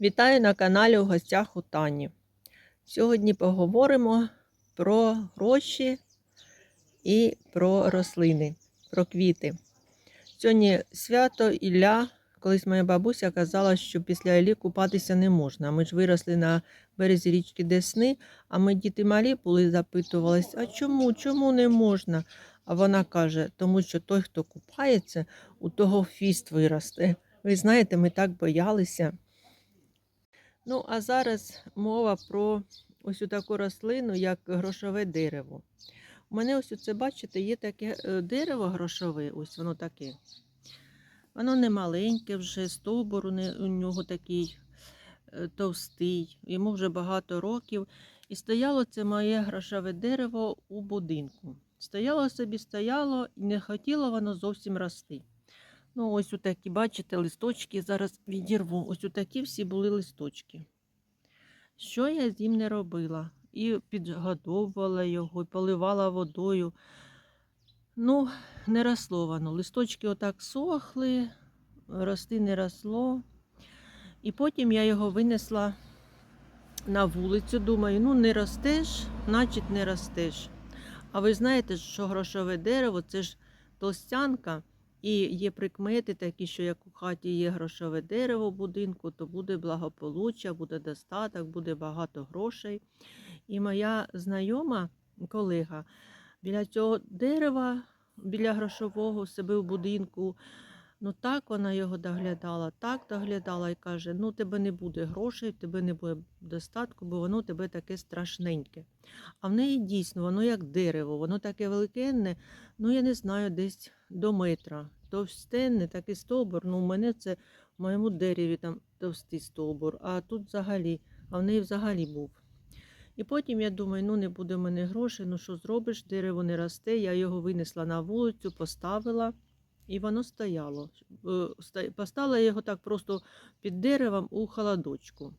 Вітаю на каналі у гостях у Тані. Сьогодні поговоримо про гроші і про рослини, про квіти. Сьогодні свято Ілля. Колись моя бабуся казала, що після Іллі купатися не можна. Ми ж виросли на березі річки Десни, а ми діти малі були, запитувались, а чому, чому не можна? А вона каже, тому що той, хто купається, у того фіст виросте. Ви знаєте, ми так боялися. Ну, а зараз мова про ось таку рослину, як грошове дерево. У мене ось це, бачите, є таке е, дерево грошове, ось воно таке. Воно не маленьке вже, стовбур у нього такий е, товстий, йому вже багато років. І стояло це моє грошове дерево у будинку. Стояло собі, стояло, і не хотіло воно зовсім рости. Ну, ось такі, бачите, листочки зараз відірву. Ось такі всі були листочки. Що я з ним не робила? І підгодовувала його, і поливала водою. Ну, не росло воно. Листочки отак сохли, рости не росло. І потім я його винесла на вулицю. Думаю, ну не ростеш, значить не ростеш. А ви знаєте, що грошове дерево це ж толстянка. І є прикмети такі, що як у хаті є грошове дерево в будинку, то буде благополуччя, буде достаток, буде багато грошей. І моя знайома колега біля цього дерева, біля грошового себе в будинку, ну так вона його доглядала, так доглядала і каже: ну тебе не буде грошей, тебе не буде достатку, бо воно тебе таке страшненьке. А в неї дійсно воно як дерево, воно таке великенне, ну я не знаю, десь до метра. Товстенне, такий стовбур. Ну, у мене це в моєму дереві там товстий стовбур, а тут взагалі, а в неї взагалі був. І потім я думаю, ну не буде в мене грошей, ну що зробиш, дерево не росте. Я його винесла на вулицю, поставила, і воно стояло. Е, ста- Поставила його так просто під деревом у холодочку.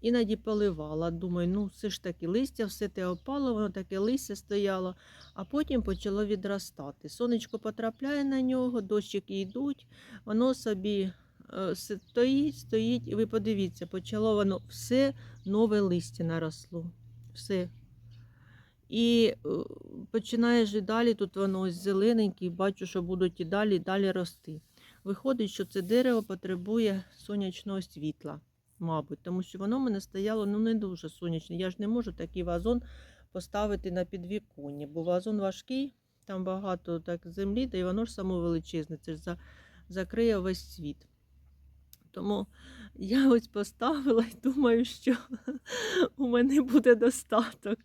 Іноді поливала. Думаю, ну все ж таки листя, все те опало, воно таке листя стояло, а потім почало відростати. Сонечко потрапляє на нього, дощики йдуть, воно собі е, стоїть, стоїть, і ви подивіться, почало воно все нове листя наросло. Все. І е, починаєш і далі, тут воно ось зелененьке, і бачу, що будуть і далі, і далі рости. Виходить, що це дерево потребує сонячного світла мабуть, тому що воно в мене стояло ну, не дуже сонячне. Я ж не можу такий вазон поставити на підвіконні, бо вазон важкий, там багато так землі, та й воно ж само величезне, це ж за, закриє весь світ. Тому я ось поставила і думаю, що у мене буде достаток,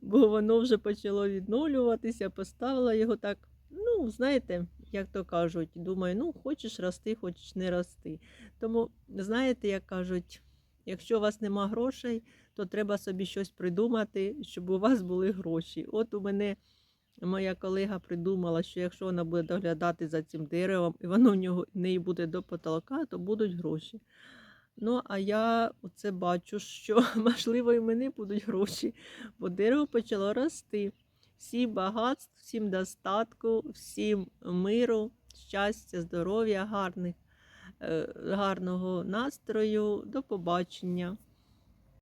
бо воно вже почало відновлюватися, поставила його так. Ну, знаєте, як то кажуть, думаю, ну хочеш рости, хочеш не рости. Тому, знаєте, як кажуть, якщо у вас нема грошей, то треба собі щось придумати, щоб у вас були гроші. От у мене моя колега придумала, що якщо вона буде доглядати за цим деревом, і воно в нього в неї буде до потолка, то будуть гроші. Ну, а я оце бачу, що можливо і мене будуть гроші, бо дерево почало рости. Всім багатств, всім достатку, всім миру, щастя, здоров'я, гарних, е, гарного настрою. До побачення.